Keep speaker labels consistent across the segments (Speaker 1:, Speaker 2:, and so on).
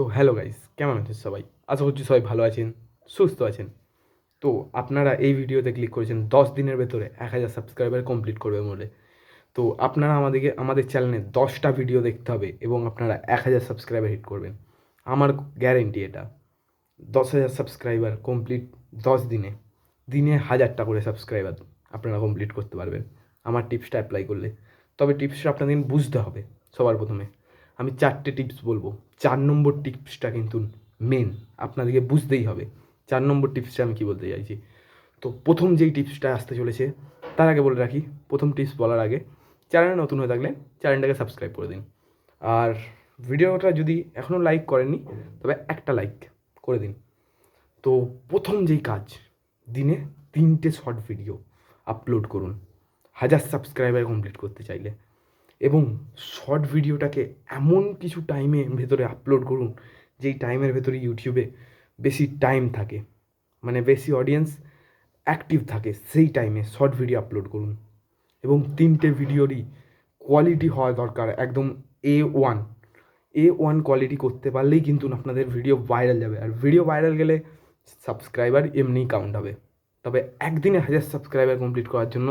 Speaker 1: তো hello guys কেমন আছেন সবাই? আশা করছি সবাই ভালো আছেন, সুস্থ আছেন। তো আপনারা এই ভিডিওতে ক্লিক করেছেন, দশ দিনের ভেতরে এক হাজার সাবস্ক্রাইবার কমপ্লিট করবে বলে তো আপনারা আমাদেরকে, আমাদের চ্যানেলে দশটা ভিডিও দেখতে হবে এবং আপনারা এক হাজার সাবস্ক্রাইবার হিট করবেন। আমার গ্যারেন্টি এটা, দশ হাজার সাবস্ক্রাইবার কমপ্লিট দশ দিনে দিনে হাজারটা করে সাবস্ক্রাইবার আপনারা কমপ্লিট করতে পারবেন। আমার টিপসটা অ্যাপ্লাই করলে। তবে টিপসটা আপনাদের বুঝতে হবে, সবার প্রথমে। আমি চারটে টিপস বলব। চার নম্বর টিপসটা কিন্তু মেন আপনাদেরকে বুঝতেই হবে। চার নম্বর টিপসটা আমি কী বলতে চাইছি? তো প্রথম যেই টিপসটা আসতে চলেছে, তার আগে বলে রাখি, প্রথম টিপস বলার আগে চ্যানেলে নতুন হয়ে থাকলে চ্যানেলটাকে সাবস্ক্রাইব করে দিন। আর ভিডিওটা যদি এখনও লাইক করেননি, তবে একটা লাইক করে দিন। তো প্রথম যেই কাজ, দিনে তিনটে শর্ট ভিডিও আপলোড করুন। হাজার সাবস্ক্রাইবার কমপ্লিট করতে চাইলে। এবং শর্ট ভিডিওটাকে এমন কিছু টাইমে ভেতরে আপলোড করুন, যেই টাইমের ভেতরে ইউটিউবে বেশি টাইম থাকে। মানে বেশি অডিয়েন্স অ্যাক্টিভ থাকে, সেই টাইমে শর্ট ভিডিও আপলোড করুন। এবং তিনটে ভিডিওরই কোয়ালিটি হওয়া দরকার, একদম A one A one quality করতে পারলেই কিন্তু আপনাদের ভিডিও ভাইরাল যাবে। আর ভিডিও ভাইরাল গেলে সাবস্ক্রাইবার এমনিই কাউন্ট হবে। তবে একদিনে হাজার সাবস্ক্রাইবার কমপ্লিট করার জন্য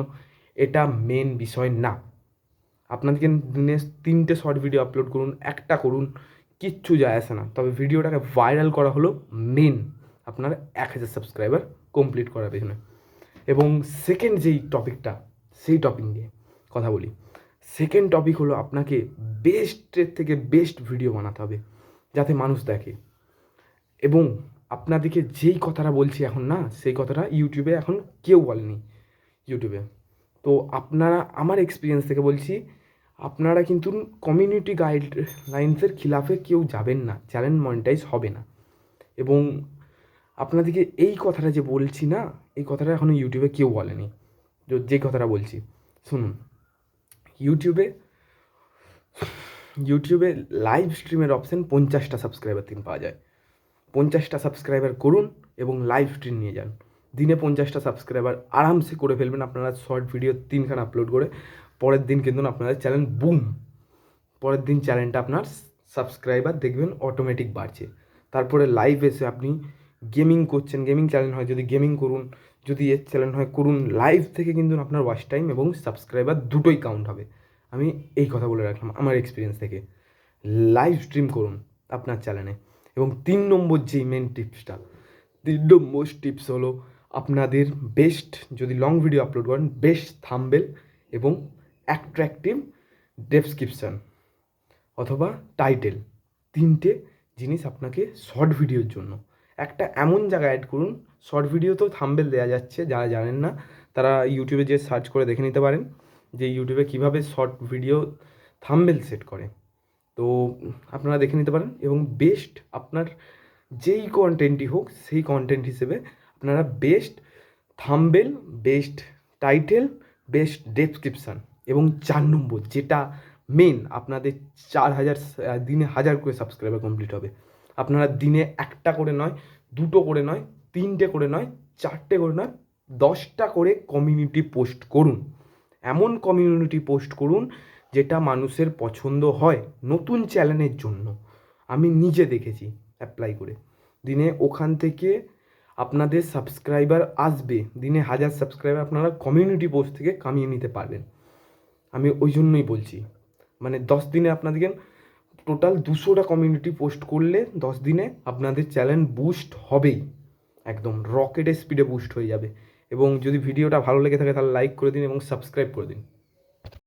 Speaker 1: এটা মেন বিষয় না। আপনাদেরকে দিনে তিনটে শর্ট ভিডিও আপলোড করুন, একটা করুন, কিচ্ছু যায় আসে না। তবে ভিডিওটাকে ভাইরাল করা হলো মেন আপনার এক হাজার সাবস্ক্রাইবার কমপ্লিট করার পেছনে। এবং সেকেন্ড যেই টপিকটা সেই টপিক নিয়ে কথা বলি। সেকেন্ড টপিক হলো আপনাকে বেস্টের থেকে বেস্ট ভিডিও বানাতে হবে, যাতে মানুষ দেখে। এবং আপনাদেরকে যেই কথাটা বলছি এখন না, সেই কথাটা ইউটিউবে এখন কেউ বলেনি। ইউটিউবে তো আপনারা আমার এক্সপিরিয়েন্স থেকে বলছি আপনারা কিন্তু কমিউনিটি গাইডলাইন্সের খিলাফে কেউ যাবেন না চ্যানেল মনিটাইজ হবে না। এবং আপনাদেরকে এই কথাটা যে বলছি না, এই কথাটা এখনও ইউটিউবে কেউ বলেনি। যে- যে কথাটা বলছি, শুনুন ইউটিউবে ইউটিউবে লাইভ স্ট্রিমের অপশান পঞ্চাশটা সাবস্ক্রাইবার দিন পাওয়া যায়। পঞ্চাশটা সাবস্ক্রাইবার করুন এবং লাইভ স্ট্রিম নিয়ে যান। দিনে পঞ্চাশটা সাবস্ক্রাইবার আরামসে করে ফেলবেন। আপনারা শর্ট ভিডিও তিনখানা আপলোড করে পরের দিন কিন্তু আপনাদের চ্যানেল বুম পরের দিন চ্যানেলটা আপনার সাবস্ক্রাইবার দেখবেন অটোমেটিক বাড়ছে। তারপরে লাইভ এসে আপনি গেমিং করছেন গেমিং চ্যানেল হয় যদি গেমিং করুন, যদি এর চ্যানেল হয় করুন লাইভ থেকে কিন্তু আপনার ওয়াচ টাইম এবং সাবস্ক্রাইবার দুটোই কাউন্ট হবে। আমি এই কথা বলে রাখলাম আমার এক্সপিরিয়েন্স থেকে। লাইভ স্ট্রিম করুন আপনার চ্যানেলে এবং তিন নম্বর যেই মেন টিপসটা তিন নম্বর টিপস হলো আপনাদের বেস্ট যদি লং ভিডিও আপলোড করেন বেস্ট থাম্বেল এবং অ্যাট্রাকটিভ ডেসক্রিপশান অথবা টাইটেল। তিনটে জিনিস আপনাকে শর্ট ভিডিওর জন্য। একটা এমন জায়গায় অ্যাড করুন। শর্ট ভিডিও তো থাম্বেল দেওয়া যাচ্ছে, যারা জানেন না, তারা ইউটিউবে যে সার্চ করে দেখে নিতে পারেন যে ইউটিউবে কীভাবে শর্ট ভিডিও থাম্বেল সেট করে। তো আপনারা দেখে নিতে পারেন এবং বেস্ট আপনার যেই কন্টেন্টই হোক, সেই কন্টেন্ট হিসেবে আপনারা best thumbnail best title best description এবং চার নম্বর, যেটা মেন আপনাদের চার হাজার দিনে হাজার করে সাবস্ক্রাইবার কমপ্লিট হবে। আপনারা দিনে একটা করে নয়, দুটো করে নয়, তিনটে করে নয়, চারটে করে নয়, দশটা করে কমিউনিটি পোস্ট করুন। এমন কমিউনিটি পোস্ট করুন যেটা মানুষের পছন্দ হয় নতুন চ্যানেলের জন্য। আমি নিজে দেখেছি অ্যাপ্লাই করে। দিনে ওখান থেকে আপনাদের সাবস্ক্রাইবার আসবে। দিনে হাজার সাবস্ক্রাইবার আপনারা কমিউনিটি পোস্ট থেকে কামিয়ে নিতে পারবেন। আমি ওই জন্যই বলছি। মানে দশ দিনে আপনাদেরকে টোটাল দুশোটা কমিউনিটি পোস্ট করলে দশ দিনে আপনাদের চ্যানেল বুস্ট হবেই। একদম রকেটের স্পিডে বুস্ট হয়ে যাবে। এবং যদি ভিডিওটা ভালো লেগে থাকে তাহলে লাইক করে দিন এবং সাবস্ক্রাইব করে দিন।